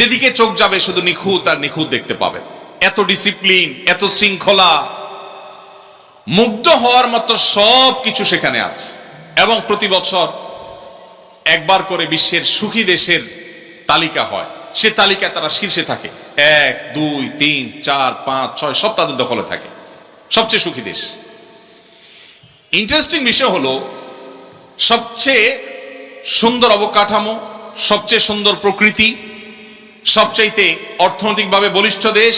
যেদিকে চোখ যাবে শুধু নিখুঁত আর নিখুঁত দেখতে পাবেন এত ডিসিপ্লিন এত শৃঙ্খলা। মুগ্ধ হওয়ার মতো সব কিছু সেখানে আছে। এবং প্রতি বছর একবার করে বিশ্বের সুখী দেশের তালিকা হয়। সে তালিকায় তারা শীর্ষে থাকে। এক, দুই, তিন, চার, পাঁচ, ছয়, সব তাদের দখলে থাকে। সবচেয়ে সুখী দেশ। ইন্টারেস্টিং বিষয় হলো, সবচেয়ে সুন্দর অবকাঠামো, সবচেয়ে সুন্দর প্রকৃতি সবচাইতে অর্থনৈতিকভাবে বলিষ্ঠ দেশ,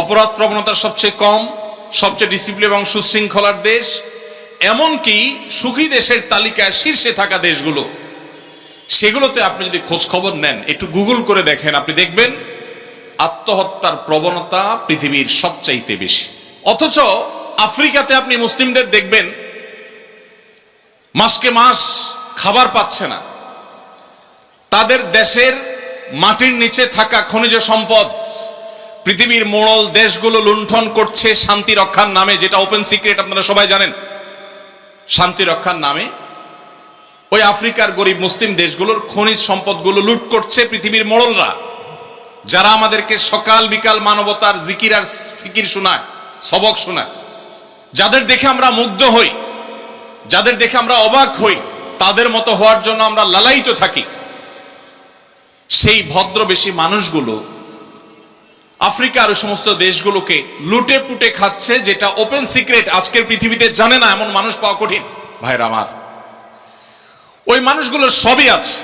অপরাধ প্রবণতা সবচেয়ে কম, সবচেয়ে ডিসিপ্লিন এবং সুশৃঙ্খলার দেশ, এমনকি সুখী দেশের তালিকায় শীর্ষে থাকা দেশগুলো। সেগুলোতে আপনি যদি খোঁজ খবর নেন, একটু গুগল করে দেখেন, আপনি দেখবেন আত্মহত্যার প্রবণতা পৃথিবীর সবচাইতে বেশি। অথচ আফ্রিকাতে আপনি মুসলিমদের দেখবেন, মাসকে মাস খাবার পাচ্ছে না। তাদের দেশের মাটির নিচে থাকা খনিজ সম্পদ। পৃথিবীর মোড়ল দেশগুলো লুণ্ঠন করছে শান্তি রক্ষার নামে, যেটা ওপেন সিক্রেট আপনারা সবাই জানেন। শান্তি রক্ষার নামে। ওই আফ্রিকার গরিব মুসলিম দেশগুলোর খনিজ সম্পদগুলো লুট করছে পৃথিবীর মোড়লরা। যারা আমাদেরকে সকাল বিকাল মানবতার জিকির আর ফিকির শোনায়, সবক শোনায়। যাদের দেখে আমরা মুগ্ধ হই, যাদের দেখে আমরা অবাক হই, তাদের মতো হওয়ার জন্য আমরা লালায়িত থাকি। সেই ভদ্রবেশী মানুষগুলো আফ্রিকার সমস্ত দেশগুলোকে লুটে পুটে খাচ্ছে, যেটা ওপেন সিক্রেট আজকের পৃথিবীতে জানে না এমন মানুষ পাওয়া কঠিন। ভাইরা আমার, ওই মানুষগুলোর সবই আছে।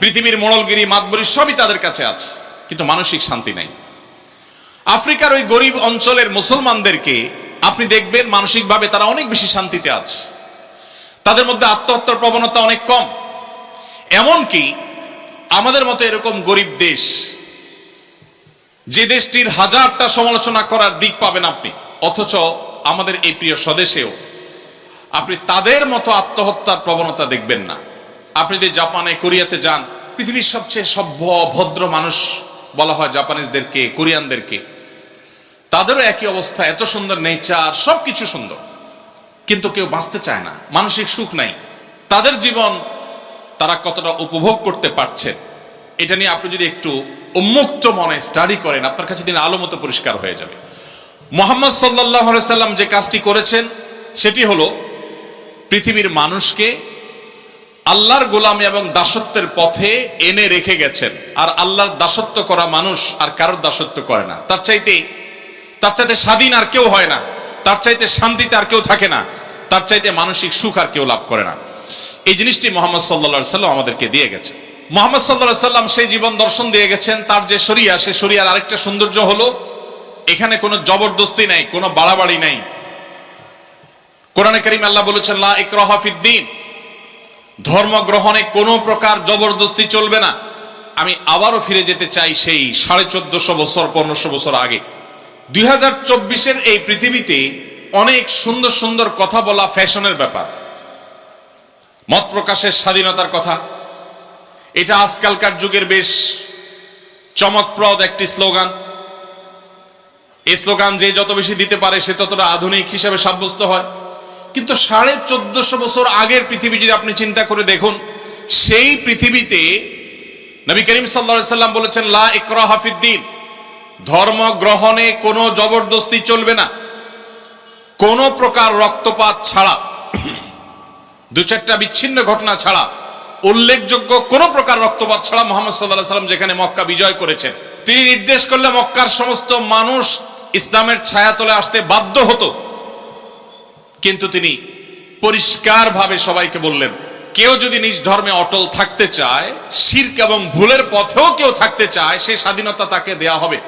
পৃথিবীর মোড়লগিরি মাতবরি সবই তাদের কাছে আছে, কিন্তু মানসিক শান্তি নাই। আফ্রিকার ওই গরিব অঞ্চলের মুসলমানদেরকে আপনি দেখবেন মানসিকভাবে তারা অনেক বেশি শান্তিতে আছে। তাদের মধ্যে আত্মহত্যার প্রবণতা অনেক কম। এমনকি আমাদের মতো এরকম গরিব দেশ, যে দেশটির হাজারটা সমালোচনা করার দিক পাবেন আপনি, অথচ আমাদের এই প্রিয় স্বদেশেও, আপনি তাদের মতো আত্মহত্যার প্রবণতা দেখবেন না। আপনি যদি জাপানে, কোরিয়াতে যান, পৃথিবীর সবচেয়ে সভ্য, ভদ্র মানুষ বলা হয় জাপানিজদেরকে, কোরিয়ানদেরকে, তাদেরও একই অবস্থা, এত সুন্দর নেচার, সবকিছু সুন্দর। কিন্তু কেউ বাঁচতে চায় না, মানসিক সুখ নাই। তাদের জীবন তারা কতটা উপভোগ করতে পারছেন এটা নিয়ে আপনি যদি একটু উন্মুক্ত মনে স্টাডি করেন, আপনার কাছে দিন আলো মতো পরিষ্কার হয়ে যাবে। মোহাম্মদ সাল্লাহ সাল্লাম যে কাজটি করেছেন, সেটি হলো পৃথিবীর মানুষকে আল্লাহর গোলামি এবং দাসত্বের পথে এনে রেখে গেছেন। আর আল্লাহর দাসত্ব করা মানুষ আর কারোর দাসত্ব করে না। তার চাইতে তার চাইতে স্বাধীন আর কেউ হয় না। তার চাইতে শান্তিতে আর কেউ থাকে না। তার চাইতে মানসিক সুখ আর কেউ লাভ করে না। এই জিনিসটি মোহাম্মদ সাল্লা সাল্লাম আমাদেরকে দিয়ে গেছে মোহাম্মদ সাল্লাহ সাল্লাম সেই জীবন দর্শন দিয়ে গেছেন, তার যে শরিয়া, সে শরিয়ার আরেকটা সৌন্দর্য হলো, এখানে কোনো জবরদস্তি নাই, কোনো বাড়াবাড়ি নাই। কোরআনে করিম আল্লাহ বলেছেন, লা ইকরাহা ধর্ম গ্রহণে কোনো প্রকার জবরদস্তি চলবে না। আমি আবারও ফিরে যেতে চাই সেই সাড়ে চোদ্দশো বছর, পনেরোশো বছর আগে। দুই হাজার এই পৃথিবীতে অনেক সুন্দর সুন্দর কথা বলা ফ্যাশনের ব্যাপার। মত প্রকাশের স্বাধীনতার কথা। এটা আজকালকার যুগের বেশ চমকপ্রদ একটি স্লোগান। এই স্লোগান যে যত বেশি দিতে পারে, সে ততটা আধুনিক হিসাবে সাব্যস্ত হয়। কিন্তু সাড়ে চোদ্দশো বছর আগের পৃথিবী যদি আপনি চিন্তা করে দেখুন, সেই পৃথিবীতে নবী করিম সাল্লা সাল্লাম বলেছেন, লা ইকরা হাফিদ্দিন ধর্ম গ্রহণে কোনো জবরদস্তি চলবে না। কোনো প্রকার রক্তপাত ছাড়া। দু চারটা বিচ্ছিন্ন ঘটনা ছাড়া, উল্লেখযোগ্য কোন প্রকার রক্তপাত ছাড়া মোহাম্মদ সাল্লাহ সাল্লাম যেখানে মক্কা বিজয় করেছেন। তিনি নির্দেশ করলে মক্কার সমস্ত মানুষ ইসলামের ছায়াতলে আসতে বাধ্য হতো। কিন্তু তিনি পরিষ্কারভাবে সবাইকে বললেন, কেউ যদি নিজ ধর্মে অটল থাকতে চায়, শির্ক এবং ভুলের পথেও কেউ থাকতে চায় সেই স্বাধীনতা তাকে দেয়া হবে।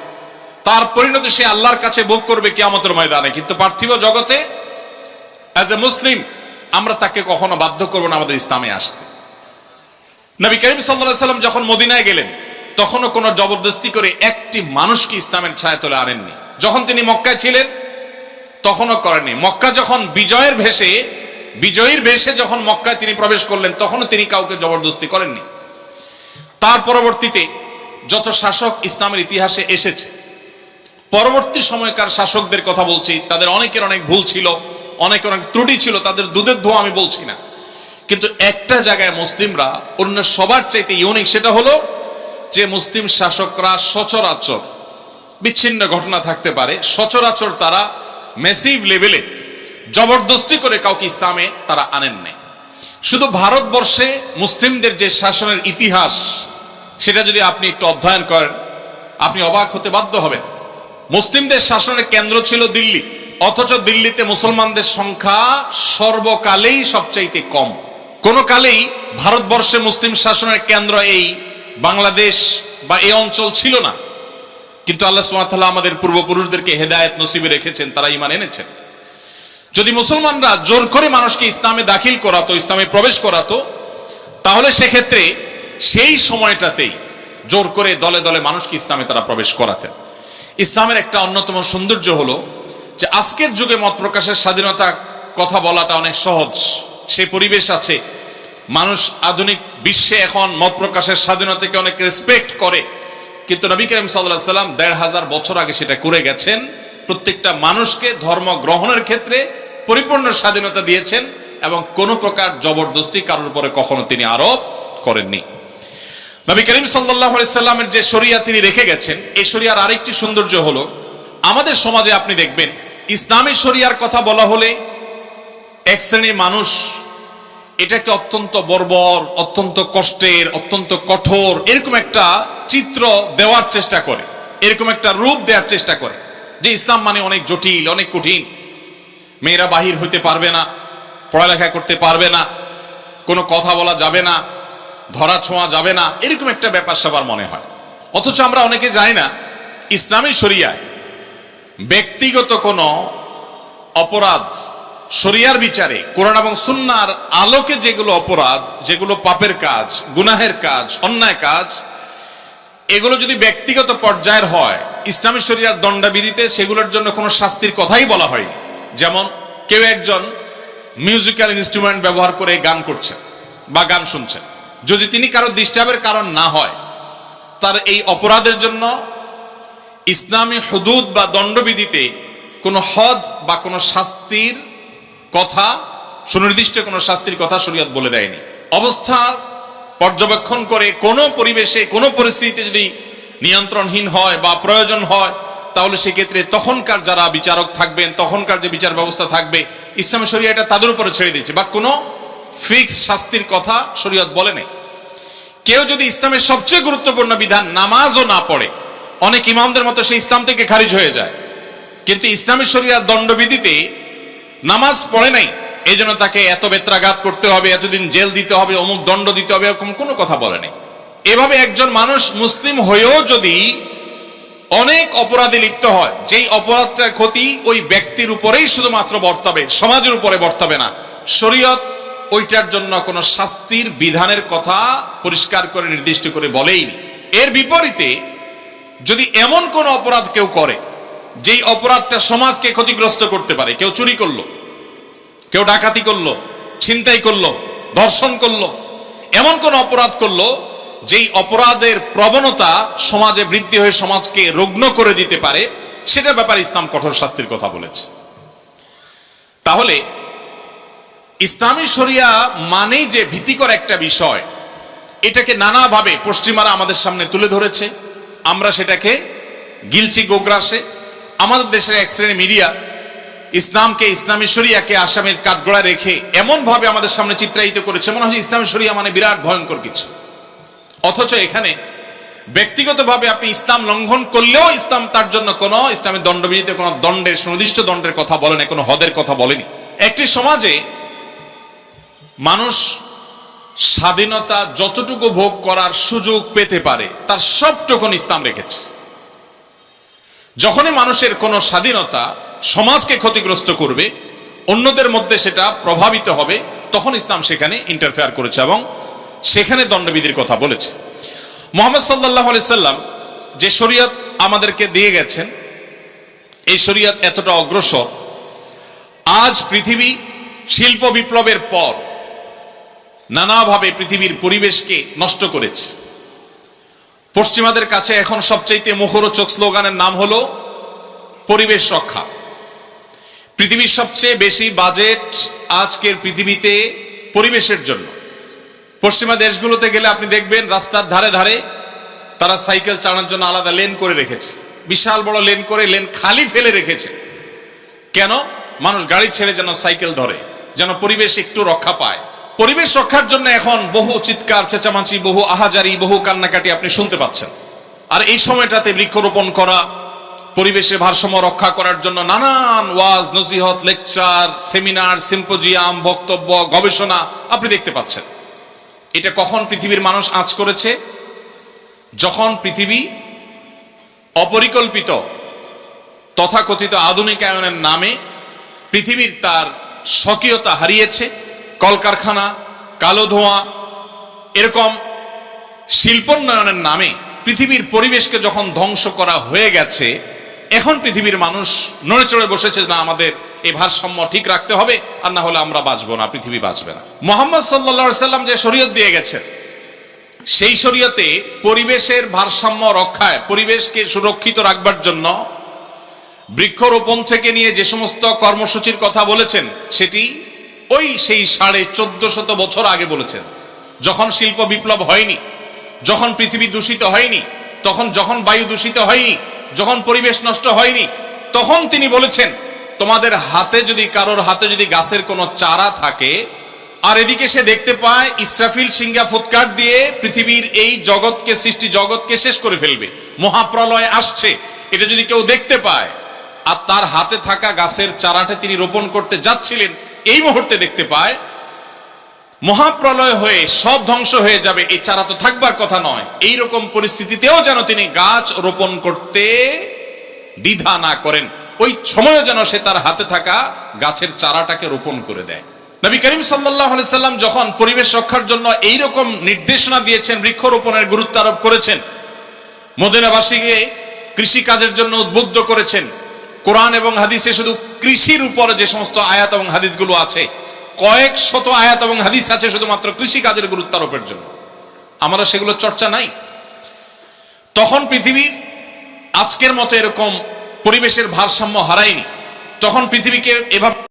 তার পরিণতি সে আল্লাহর কাছে ভোগ করবে কিয়ামতের ময়দানে। কিন্তু পার্থিব জগতে অ্যাজ এ মুসলিম আমরা তাকে কখনো বাধ্য করব না আমাদের ইসলামে আসতে। নবী করিম সাল্লাহ সাল্লাম যখন মদিনায় গেলেন, তখনও কোনো জবরদস্তি করে একটি মানুষকে ইসলামের ছায়া তোলে আনেননি। যখন তিনি মক্কায় ছিলেন, তখনও করেননি। মক্কা যখন বিজয়ের ভেসে, বিজয়ীর ভেসে যখন মক্কায় তিনি প্রবেশ করলেন, তখনও তিনি কাউকে জবরদস্তি করেননি। তার পরবর্তীতে যত শাসক ইসলামের ইতিহাসে এসেছে, পরবর্তী সময়কার শাসকদের কথা বলছি, তাদের অনেকের অনেক ভুল ছিল। অনেক অনেক ত্রুটি ছিল, তাদের দুধের ধোয়া আমি বলছি না। কিন্তু একটা জায়গায় মুসলিমরা, অন্য সবার চাইতে ইউনিক সেটা হলো যে মুসলিম শাসকরা সচরাচর বিচ্ছিন্ন ঘটনা থাকতে পারে, সচরাচর তারা মেসিভ লেভেলে জবরদস্তি করে কাউকে ইসলামে তারা আনেন নাই। শুধু ভারতবর্ষে মুসলিমদের যে শাসনের ইতিহাস, সেটা যদি আপনি একটু অধ্যয়ন করেন, আপনি অবাক হতে বাধ্য হবেন। মুসলিমদের শাসনের কেন্দ্র ছিল দিল্লি। অথচ দিল্লিতে মুসলমানদের সংখ্যা সর্বকালেই সবচাইতে কম। কোন কালেই ভারতবর্ষে মুসলিম শাসনের কেন্দ্র এই বাংলাদেশ বা এই অঞ্চল ছিল না। কিন্তু আল্লাহ সুমাতাল্লাহ আমাদের পূর্বপুরুষদেরকে হেদায়ত নসিবে রেখেছেন, তারা ইমান এনেছেন। যদি মুসলমানরা জোর করে মানুষকে ইসলামে দাখিল করাতো, ইসলামে প্রবেশ করাতো, তাহলে সেক্ষেত্রে সেই সময়টাতেই জোর করে দলে দলে মানুষকে ইসলামে তারা প্রবেশ করাতেন। ইসলামের একটা অন্যতম সৌন্দর্য হলো যে আজকের যুগে মত প্রকাশের স্বাধীনতা কথা বলাটা অনেক সহজ। সে পরিবেশ আছে। মানুষ আধুনিক বিশ্বে এখন মত প্রকাশের স্বাধীনতাকে অনেক রেসপেক্ট করে। কিন্তু নবী করিম সাল্লাহ সাল্লাম দেড় হাজার বছর আগে সেটা করে গেছেন। প্রত্যেকটা মানুষকে ধর্ম গ্রহণের ক্ষেত্রে পরিপূর্ণ স্বাধীনতা দিয়েছেন এবং কোনো প্রকার জবরদস্তি কারোর উপরে কখনো তিনি আরোপ করেননি। নবী করিম সাল্লাহ সাল্লামের যে শরিয়া তিনি রেখে গেছেন, এই শরিয়ার আরেকটি সৌন্দর্য হলো, আমাদের সমাজে আপনি দেখবেন ইসলামী শরিয়ার কথা বলা হলে এক শ্রেণির মানুষ এটাকে অত্যন্ত বর্বর, অত্যন্ত কষ্টের, অত্যন্ত কঠোর, এরকম একটা চিত্র দেওয়ার চেষ্টা করে, এরকম একটা রূপ দেওয়ার চেষ্টা করে, যে ইসলাম মানে অনেক জটিল, অনেক কঠিন। মেয়েরা বাহির হইতে পারবে না, পড়ালেখা করতে পারবে না, কোনো কথা বলা যাবে না, ধরা ছোঁয়া যাবে না, এরকম একটা ব্যাপার সবার মনে হয়। অথচ আমরা অনেকে যাই না, ইসলামী শরিয়ায় ব্যক্তিগত কোনো অপরাধ শরিয়ার বিচারে, কোরআন এবং সুন্নার আলোকে যেগুলো অপরাধ, যেগুলো পাপের কাজ, গুনাহের কাজ, অন্যায় কাজ, এগুলো যদি ব্যক্তিগত পর্যায়ের হয়, ইসলামী শরিয়ার দণ্ডবিধিতে সেগুলোর জন্য কোনো শাস্তির কথাই বলা হয়নি। যেমন কেউ একজন মিউজিক্যাল ইনস্ট্রুমেন্ট ব্যবহার করে গান করছেন বা গান শুনছেন। যদি তিনি কারও ডিস্টার্বের কারণ না হয়, তার এই অপরাধের জন্য ইসলামী হুদুদ বা দণ্ডবিধিতে কোনো হদ বা কোনো শাস্তির কথা, সুনির্দিষ্ট কোনো শাস্তির কথা শরীয়ত বলে দেয়নি। অবস্থার পর্যবেক্ষণ করে কোনো পরিবেশে, কোনো পরিস্থিতিতে যদি নিয়ন্ত্রণহীন হয় বা প্রয়োজন হয়, তাহলে সেক্ষেত্রে তখনকার যারা বিচারক থাকবেন, তখনকার যে বিচার ব্যবস্থা থাকবে, ইসলামী শরিয়া এটা তাদের উপরে ছেড়ে দিয়েছে। বা কোনো ফিক্স শাস্তির কথা শরীয়ত বলে নেই। কেউ যদি ইসলামের সবচেয়ে গুরুত্বপূর্ণ বিধান নামাজও না পড়ে অনেক ইমামদের মতো সে ইসলাম থেকে খারিজ হয়ে যায়। কিন্তু ইসলামী শরিয়ার দণ্ডবিধিতে নামাজ পড়ে নাই এই জন্য তাকে এত বেত্রাঘাত করতে হবে, এতদিন জেল দিতে হবে, অমুক দণ্ড দিতে হবে, এরকম কোনো কথা বলে নাই। এভাবে একজন মানুষ মুসলিম হয়েও যদি অনেক অপরাধে লিপ্ত হয়, যেই অপরাধটার ক্ষতি ওই ব্যক্তির উপরেই শুধুমাত্র বর্তাবে, সমাজের উপরে বর্তাবে না, শরীয়ত ওইটার জন্য কোনো শাস্তির বিধানের কথা পরিষ্কার করে, নির্দিষ্ট করে বলেইনি। এর বিপরীতে যদি এমন কোন অপরাধ কেউ করে, যেই অপরাধটা সমাজকে ক্ষতিগ্রস্ত করতে পারে, কেউ চুরি করল, কেউ ডাকাতি করল, ছিনতাই করল, ধর্ষণ করল, এমন কোন অপরাধ করল, যেই অপরাধের প্রবণতা সমাজে বৃদ্ধি হয়ে সমাজকে রুগ্ন করে দিতে পারে, সেটার ব্যাপারে ইসলাম কঠোর শাস্তির কথা বলেছে। তাহলে, ইসলামী শরিয়া মানেই যে ভীতিকর একটা বিষয়, এটাকে নানাভাবে পশ্চিমারা আমাদের সামনে তুলে ধরেছে। আমরা সেটাকে গিলছি গোগ্রাসে। আমাদের দেশের এক শ্রেণি মিডিয়া ইসলামকে, ইসলামী শরিয়াকে, আসামের কাঠগড়া রেখে এমনভাবে আমাদের সামনে চিত্রায়িত করেছে, মনে হয় ইসলামী শরিয়া মানে বিরাট ভয়ঙ্কর কিছু। অথচ এখানে ব্যক্তিগতভাবে আপনি ইসলাম লঙ্ঘন করলেও ইসলাম তার জন্য কোনো ইসলামের দণ্ডবিধিতে কোনো দণ্ডের, সুনির্দিষ্ট দণ্ডের কথা বলেনি কোনো হদের কথা বলেনি। একটি সমাজে মানুষ স্বাধীনতা যতটুকু ভোগ করার সুযোগ পেতে পারে, তার সবটুকুন ইসলাম রেখেছে। যখনই মানুষের কোনো স্বাধীনতা সমাজকে ক্ষতিগ্রস্ত করবে, অন্যদের মধ্যে সেটা প্রভাবিত হবে, তখন ইসলাম সেখানে ইন্টারফেয়ার করেছে এবং সেখানে দণ্ডবিধির কথা বলেছে। মোহাম্মদ সাল্লাহ সাল্লাম যে শরীয়ত আমাদেরকে দিয়ে গেছেন, এই শরীয়ত এতটা অগ্রসর। আজ পৃথিবী শিল্প বিপ্লবের পর নানাভাবে পৃথিবীর পরিবেশকে নষ্ট করেছে। পশ্চিমাদের কাছে এখন সবচাইতে মুখরোচক স্লোগানের নাম হলো, পরিবেশ রক্ষা। পৃথিবীর সবচেয়ে বেশি বাজেট আজকের পৃথিবীতে পরিবেশের জন্য। পশ্চিমা দেশগুলোতে গেলে আপনি দেখবেন, রাস্তার ধারে ধারে তারা সাইকেল চালানোর জন্য আলাদা লেন করে রেখেছে। বিশাল বড় লেন করে লেন খালি ফেলে রেখেছে। কেন? মানুষ গাড়ি ছেড়ে যেন সাইকেল ধরে, যেন পরিবেশ একটু রক্ষা পায়। পরিবেশ রক্ষার জন্য এখন বহু চিৎকার, চেঁচামাচি, বহু আহাজারি, বহু কান্নাকাটি আপনি শুনতে পাচ্ছেন। আর এই সময়টাতে বৃক্ষরোপণ করা, পরিবেশের ভারসাম্য রক্ষা করার জন্য নানান ওয়াজ, নসিহত, লেকচার, সেমিনার, সিম্পোজিয়াম, বক্তব্য, গবেষণা আপনি দেখতে পাচ্ছেন। এটা কখন পৃথিবীর মানুষ আঁচ করেছে? যখন পৃথিবী অপরিকল্পিত, তথাকথিত আধুনিকায়নের নামে পৃথিবীর তার স্বকীয়তা হারিয়েছে কলকারখানা, কালো ধোঁয়া, এরকম শিল্পোন্নয়নের নামে পৃথিবীর পরিবেশকে যখন ধ্বংস করা হয়ে গেছে, এখন পৃথিবীর মানুষ নড়ে চড়ে বসেছে না, আমাদের এই ভারসাম্য ঠিক রাখতে হবে আর না হলে আমরা বাঁচবো না, পৃথিবী বাঁচবে না। মোহাম্মদ সাল্লা সাল্লাম যে শরীয়ত দিয়ে গেছেন, সেই শরীয়তে পরিবেশের ভারসাম্য রক্ষায়, পরিবেশকে সুরক্ষিত রাখবার জন্য বৃক্ষরোপণ থেকে নিয়ে যে সমস্ত কর্মসূচির কথা বলেছেন, সেটি ওই সেই সাড়ে চোদ্দ শত বছর আগে বলেছেন, যখন শিল্প বিপ্লব হয়নি, যখন পৃথিবী দূষিত হয়নি, তখন যখন বায়ু দূষিত হয়নি, যখন পরিবেশ নষ্ট হয়নি, তখন তিনি বলেছেন, তোমাদের হাতে যদি, কারোর হাতে যদি গাছের কোনো চারা থাকে, আর এদিকে সে দেখতে পায় ইসরাফিল সিঙ্গা ফুৎকার দিয়ে পৃথিবীর এই জগৎকে, সৃষ্টি জগৎকে শেষ করে ফেলবে, মহাপ্রলয় আসছে, এটা যদি কেউ দেখতে পায়, আর তার হাতে থাকা গাছের চারাটা তিনি রোপণ করতে যাচ্ছিলেন এই মুহূর্তে দেখতে পায়, মহাপ্রলয় হয়ে সব ধ্বংস হয়ে যাবে, এই চারা তো থাকবার কথা নয়। এই রকম পরিস্থিতিতেও যেন তিনি গাছ রোপণ করতে দ্বিধা না করেন। ওই সময়ও যেন সে তার হাতে থাকা গাছের চারাটাকে রোপণ করে দেয়। নবী করিম সাল্লাম যখন পরিবেশ রক্ষার জন্য এই রকম নির্দেশনা দিয়েছেন, বৃক্ষরোপণের গুরুত্ব আরোপ করেছেন, মদিনাবাসীকে কৃষি কাজের জন্য উদ্বুদ্ধ করেছেন কোরআন এবং হাদিসে শুধু কৃষির উপরে যে সমস্ত আয়াত এবং হাদিসগুলো আছে কয়েক শত আয়াত এবং হাদিস আছে শুধুমাত্র কৃষি কাজের গুরুত্ব আরোপের জন্য। আমরা সেগুলো চর্চা নাই। তখন পৃথিবী আজকের মতো এরকম পরিবেশের ভারসাম্য হারায়নি। তখন পৃথিবীকে এভাবে